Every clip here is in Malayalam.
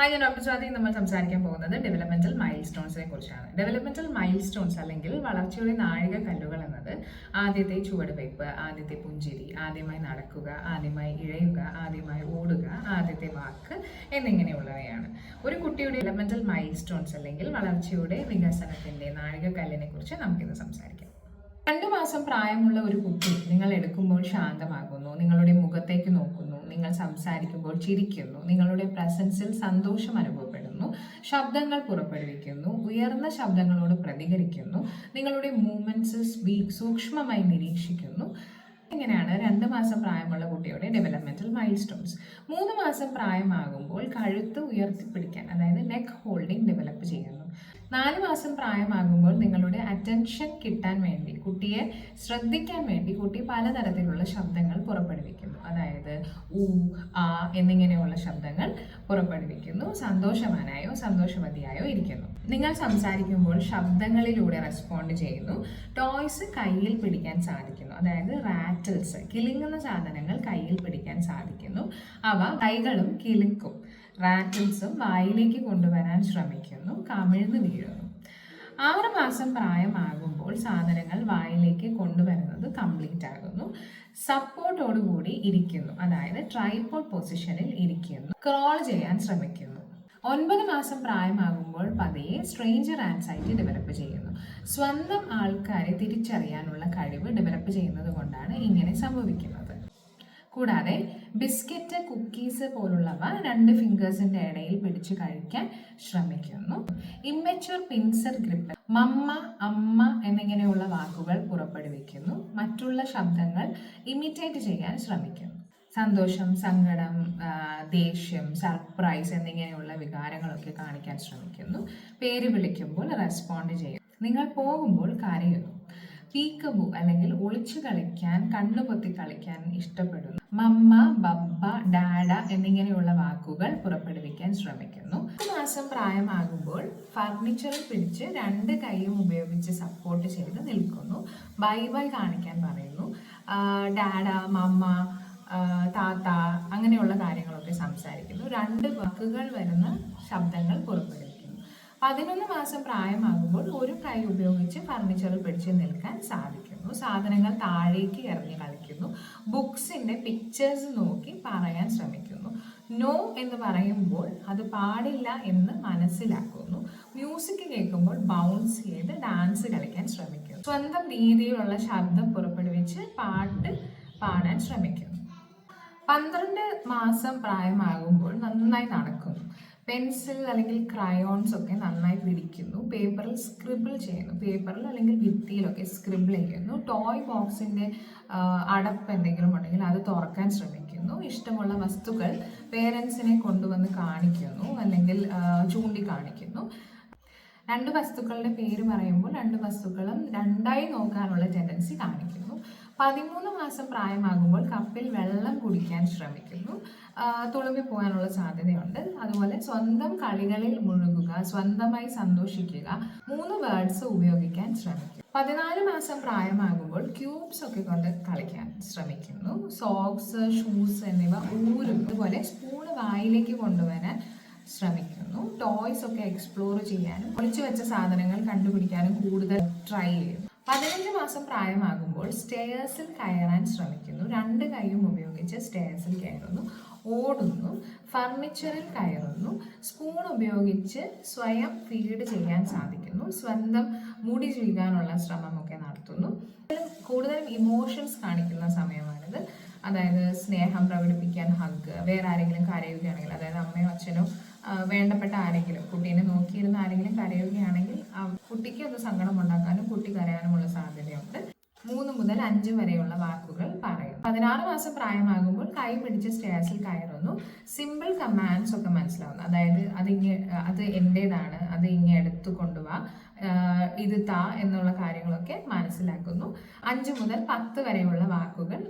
ഹായ് ഞാൻ ഡോക്ടർ നമ്മൾ സംസാരിക്കാൻ പോകുന്നത് ഡെവലപ്മെന്റൽ മൈൽ സ്റ്റോൺസിനെ കുറിച്ചാണ്. ഡെവലപ്മെന്റൽ മൈൽ സ്റ്റോൺസ് അല്ലെങ്കിൽ വളർച്ചയുടെ നാഴിക കല്ലുകൾ എന്നത് ആദ്യത്തെ ചുവടുവയ്പ് ആദ്യത്തെ പുഞ്ചിരി ആദ്യമായി നടക്കുക ആദ്യമായി ഇഴയുക ആദ്യമായി ഓടുക ആദ്യത്തെ വാക്ക് എന്നിങ്ങനെയുള്ളവയാണ്. ഒരു കുട്ടിയുടെ ഡെവലപ്മെന്റൽ മൈൽ സ്റ്റോൺസ് അല്ലെങ്കിൽ വളർച്ചയുടെ വികസനത്തിന്റെ നാഴിക കല്ലിനെ കുറിച്ച് നമുക്കിന്ന് സംസാരിക്കാം. രണ്ടു മാസം പ്രായമുള്ള ഒരു കുട്ടി നിങ്ങൾ എടുക്കുമ്പോൾ ശാന്തമാകുന്നു നിങ്ങളുടെ മുഖത്തേക്ക് നോക്കുന്നു നിങ്ങൾ സംസാരിക്കുമ്പോൾ ചിരിക്കുന്നു നിങ്ങളുടെ പ്രസൻസിൽ സന്തോഷം അനുഭവപ്പെടുന്നു ശബ്ദങ്ങൾ പുറപ്പെടുവിക്കുന്നു ഉയർന്ന ശബ്ദങ്ങളോട് പ്രതികരിക്കുന്നു നിങ്ങളുടെ മൂവ്മെന്റ്സ് സൂക്ഷ്മമായി നിരീക്ഷിക്കുന്നു. ഇങ്ങനെയാണ് രണ്ട് മാസം പ്രായമുള്ള കുട്ടിയുടെ ഡെവലപ്മെന്റൽ മൈൽ സ്റ്റോൺസ് മൂന്ന് മാസം പ്രായമാകുമ്പോൾ കഴുത്ത് ഉയർത്തിപ്പിടിക്കാൻ അതായത് നെക്ക് ഹോൾഡിംഗ് ഡെവലപ്പ് ചെയ്യുന്നു നാല് മാസം പ്രായമാകുമ്പോൾ നിങ്ങളുടെ അറ്റൻഷൻ കിട്ടാൻ വേണ്ടി കുട്ടിയെ ശ്രദ്ധിക്കാൻ വേണ്ടി കുട്ടി പലതരത്തിലുള്ള ശബ്ദങ്ങൾ പുറപ്പെടുവിക്കുന്നു. അതായത് ഊ ആ എന്നിങ്ങനെയുള്ള ശബ്ദങ്ങൾ പുറപ്പെടുവിക്കുന്നു. സന്തോഷവാനായോ സന്തോഷവതിയായോ ഇരിക്കുന്നു. നിങ്ങൾ സംസാരിക്കുമ്പോൾ ശബ്ദങ്ങളിലൂടെ റെസ്പോണ്ട് ചെയ്യുന്നു. ടോയ്സ് കയ്യിൽ പിടിക്കാൻ സാധിക്കുന്നു. അതായത് റാറ്റിൽസ് കിളിങ്ങുന്ന സാധനങ്ങൾ കയ്യിൽ പിടിക്കാൻ സാധിക്കുന്നു. അവ കൈകളും കിലുക്കും. റാറ്റിൽസും വായിലേക്ക് കൊണ്ടുവരാൻ ശ്രമിക്കുന്നു കമിഴ്ന്ന് വീഴുന്നു. ആറ് മാസം പ്രായമാകുമ്പോൾ സാധനങ്ങൾ വായിലേക്ക് കൊണ്ടുവരുന്നത് കംപ്ലീറ്റ് ആകുന്നു. സപ്പോർട്ടോടുകൂടി ഇരിക്കുന്നു അതായത് ട്രൈപോഡ് പൊസിഷനിൽ ഇരിക്കുന്നു. ക്രോൾ ചെയ്യാൻ ശ്രമിക്കുന്നു. ഒൻപത് മാസം പ്രായമാകുമ്പോൾ പതിയെ സ്ട്രേഞ്ചർ ആൻസൈറ്റി ഡെവലപ്പ് ചെയ്യുന്നു. സ്വന്തം ആൾക്കാരെ തിരിച്ചറിയാനുള്ള കഴിവ് ഡെവലപ്പ് ചെയ്യുന്നത് കൊണ്ടാണ് ഇങ്ങനെ സംഭവിക്കുന്നത്. കൂടാതെ ബിസ്ക്കറ്റ് കുക്കീസ് പോലുള്ളവ രണ്ട് ഫിംഗേഴ്സിന്റെ ഇടയിൽ പിടിച്ചു കഴിക്കാൻ ശ്രമിക്കുന്നു. ഇമ്മച്യൂർ പിൻസർ ഗ്രിപ്പ് മമ്മ അമ്മ എന്നിങ്ങനെയുള്ള വാക്കുകൾ പുറപ്പെടുവിക്കുന്നു. മറ്റുള്ള ശബ്ദങ്ങൾ ഇമിറ്റേറ്റ് ചെയ്യാൻ ശ്രമിക്കുന്നു. സന്തോഷം സങ്കടം ദേഷ്യം സർപ്രൈസ് എന്നിങ്ങനെയുള്ള വികാരങ്ങളൊക്കെ കാണിക്കാൻ ശ്രമിക്കുന്നു. പേര് വിളിക്കുമ്പോൾ റെസ്പോണ്ട് ചെയ്യും. നിങ്ങൾ പോകുമ്പോൾ കരയുന്നു. പീക്കബു അല്ലെങ്കിൽ ഒളിച്ചു കളിക്കാൻ കണ്ണുപൊത്തി കളിക്കാൻ ഇഷ്ടപ്പെടുന്നു. മമ്മ ബബ്ബ ഡാഡ എന്നിങ്ങനെയുള്ള വാക്കുകൾ പുറപ്പെടുവിക്കാൻ ശ്രമിക്കുന്നു. മാസം പ്രായമാകുമ്പോൾ ഫർണിച്ചറിൽ പിടിച്ച് രണ്ട് കൈയും ഉപയോഗിച്ച് സപ്പോർട്ട് ചെയ്ത് നിൽക്കുന്നു. ബൈ ബൈ കാണിക്കാൻ പറയുന്നു. ഡാഡ മമ്മ താത്ത അങ്ങനെയുള്ള കാര്യങ്ങളൊക്കെ സംസാരിക്കുന്നു. രണ്ട് വാക്കുകൾ വരുന്ന ശബ്ദങ്ങൾ പുറപ്പെടുവിക്കുന്നു. പതിനൊന്ന് മാസം പ്രായമാകുമ്പോൾ ഒരു കൈ ഉപയോഗിച്ച് ഫർണിച്ചറിൽ പിടിച്ച് നിൽക്കാൻ സാധിക്കുന്നു. സാധനങ്ങൾ താഴേക്ക് എറിഞ്ഞ് കളിക്കുന്നു. ബുക്സിന്റെ പിക്ചേഴ്സ് നോക്കി പറയാൻ ശ്രമിക്കുന്നു. നോ എന്ന് പറയുമ്പോൾ അത് പാടില്ല എന്ന് മനസ്സിലാക്കുന്നു. മ്യൂസിക് കേൾക്കുമ്പോൾ ബൗൺസ് ചെയ്ത് ഡാൻസ് കളിക്കാൻ ശ്രമിക്കുന്നു. സ്വന്തം രീതിയിലുള്ള ശബ്ദം പുറപ്പെടുവിച്ച് പാട്ട് പാടാൻ ശ്രമിക്കുന്നു. പന്ത്രണ്ട് മാസം പ്രായമാകുമ്പോൾ നന്നായി നടക്കുന്നു. പെൻസിൽ അല്ലെങ്കിൽ ക്രയോൺസ് ഒക്കെ നന്നായി പിടിക്കുന്നു. പേപ്പറിൽ സ്ക്രിബിൾ ചെയ്യുന്നു. പേപ്പറിൽ അല്ലെങ്കിൽ ഭിത്തിയിലൊക്കെ സ്ക്രിബിൾ ചെയ്യുന്നു. ടോയ് ബോക്സിന്റെ അടപ്പ് എന്തെങ്കിലും ഉണ്ടെങ്കിൽ അത് തുറക്കാൻ ശ്രമിക്കുന്നു. ഇഷ്ടമുള്ള വസ്തുക്കൾ പേരൻസിനെ കൊണ്ടുവന്ന് കാണിക്കുന്നു. അല്ലെങ്കിൽ ചൂണ്ടിക്കാണിക്കുന്നു. രണ്ട് വസ്തുക്കളുടെ പേര് പറയുമ്പോൾ രണ്ട് വസ്തുക്കളും രണ്ടായി നോക്കാനുള്ള ടെൻഡൻസി കാണിക്കുന്നു. പതിമൂന്ന് മാസം പ്രായമാകുമ്പോൾ കപ്പിൽ വെള്ളം കുടിക്കാൻ ശ്രമിക്കുന്നു. തുളുമ്പി പോകാനുള്ള സാധ്യതയുണ്ട്. അതുപോലെ സ്വന്തം കളികളിൽ മുഴുകുക സ്വന്തമായി സന്തോഷിക്കുക മൂന്ന് വേർഡ്സ് ഉപയോഗിക്കാൻ ശ്രമിക്കും പതിനാല് മാസം പ്രായമാകുമ്പോൾ ക്യൂബ്സ് ഒക്കെ കൊണ്ട് കളിക്കാൻ ശ്രമിക്കുന്നു. സോക്സ് ഷൂസ് എന്നിവ ഊരും അതുപോലെ സ്പൂണ് വായിലേക്ക് കൊണ്ടുവരാൻ ശ്രമിക്കുന്നു. ടോയ്സ് ഒക്കെ എക്സ്പ്ലോർ ചെയ്യാനും ഒളിച്ചു വെച്ച സാധനങ്ങൾ കണ്ടുപിടിക്കാനും കൂടുതൽ ട്രൈ ചെയ്യും പതിനഞ്ച് മാസം പ്രായമാകുമ്പോൾ സ്റ്റെയേഴ്സിൽ കയറാൻ ശ്രമിക്കുന്നു. രണ്ട് കൈയും ഉപയോഗിച്ച് സ്റ്റെയേഴ്സിൽ കയറുന്നു ഓടുന്നു ഫർണിച്ചറിൽ കയറുന്നു സ്പൂൺ ഉപയോഗിച്ച് സ്വയം ഫീഡ് ചെയ്യാൻ സാധിക്കുന്നു സ്വന്തം മുടി ചീകാനുള്ള ശ്രമമൊക്കെ നടത്തുന്നു. കൂടുതലും ഇമോഷൻസ് കാണിക്കുന്ന സമയമാണിത്. അതായത് സ്നേഹം പ്രകടിപ്പിക്കാൻ ഹഗ് വേറെ ആരെങ്കിലും കരയുകയാണെങ്കിൽ അതായത് അമ്മയോ അച്ഛനോ വേണ്ടപ്പെട്ട ആരെങ്കിലും കുട്ടീനെ നോക്കിയിരുന്ന ആരെങ്കിലും കരയുകയാണെങ്കിൽ കുട്ടിക്ക് അത് സങ്കടം ഉണ്ടാക്കാനും കുട്ടി കരയാനുമുള്ള സാധ്യതയുണ്ട്. മൂന്ന് മുതൽ അഞ്ച് വരെയുള്ള വാക്കുകൾ പറയും. പതിനാറ് മാസം പ്രായമാകുമ്പോൾ കൈ പിടിച്ച് സ്റ്റേഴ്സിൽ കയറുന്നു. സിമ്പിൾ കമാൻഡ്സ് ഒക്കെ മനസ്സിലാവുന്നു. അതായത് അത് ഇങ്ങ അത് എന്റേതാണ് അത് ഇങ്ങ എടുത്തു കൊണ്ടുപോവാ ഇത് താ എന്നുള്ള കാര്യങ്ങളൊക്കെ മനസ്സിലാക്കുന്നു. അഞ്ച് മുതൽ പത്ത് വരെയുള്ള വാക്കുകൾ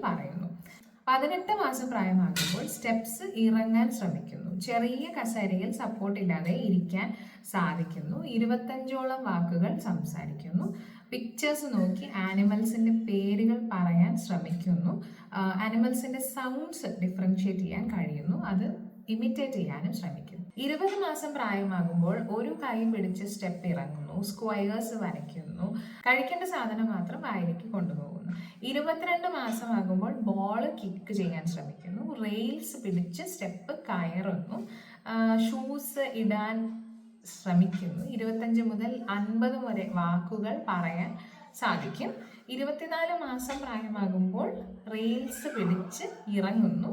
പതിനെട്ട് മാസം പ്രായമാകുമ്പോൾ സ്റ്റെപ്സ് ഇറങ്ങാൻ ശ്രമിക്കുന്നു. ചെറിയ കസേരയിൽ സപ്പോർട്ട് ഇല്ലാതെ ഇരിക്കാൻ സാധിക്കുന്നു. ഇരുപത്തഞ്ചോളം വാക്കുകൾ സംസാരിക്കുന്നു. പിക്ചേഴ്സ് നോക്കി ആനിമൽസിന്റെ പേരുകൾ പറയാൻ ശ്രമിക്കുന്നു. ആനിമൽസിന്റെ സൗണ്ട്സ് ഡിഫറൻഷിയേറ്റ് ചെയ്യാൻ കഴിയുന്നു. അത് ഇമിറ്റേറ്റ് ചെയ്യാനും ശ്രമിക്കും ഇരുപത് മാസം പ്രായമാകുമ്പോൾ ഒരു കൈ പിടിച്ച് സ്റ്റെപ്പ് ഇറങ്ങുന്നു. സ്ക്വയേഴ്സ് വരയ്ക്കുന്നു. കഴിക്കേണ്ട സാധനം മാത്രം വായിലേക്ക് കൊണ്ടുപോകുന്നു. ഇരുപത്തിരണ്ട് മാസമാകുമ്പോൾ ബോൾ കിക്ക് ചെയ്യാൻ ശ്രമിക്കുന്നു. റെയിൽസ് പിടിച്ച് സ്റ്റെപ്പ് കയറുന്നു. ഷൂസ് ഇടാൻ ശ്രമിക്കുന്നു. ഇരുപത്തഞ്ച് മുതൽ അൻപത് വരെ വാക്കുകൾ പറയാൻ സാധിക്കും. ഇരുപത്തിനാല് മാസം പ്രായമാകുമ്പോൾ റെയിൽസ് പിടിച്ച് ഇറങ്ങുന്നു.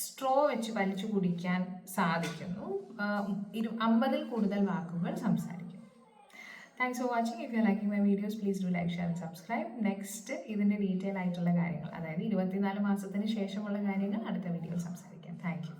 സ്ട്രോ വെച്ച് വലിച്ചു കുടിക്കാൻ സാധിക്കുന്നു. ഇരു അമ്പതിൽ കൂടുതൽ വാക്കുകൾ സംസാരിക്കും thanks for watching if you like my videos please do like share and subscribe next ഇതിന്റെ ഡീറ്റെയിൽ ആയിട്ടുള്ള കാര്യങ്ങൾ അതായത് ഇരുപത്തിനാല് മാസത്തിന് ശേഷമുള്ള കാര്യങ്ങൾ അടുത്ത വീഡിയോയിൽ സംസാരിക്കാം. താങ്ക്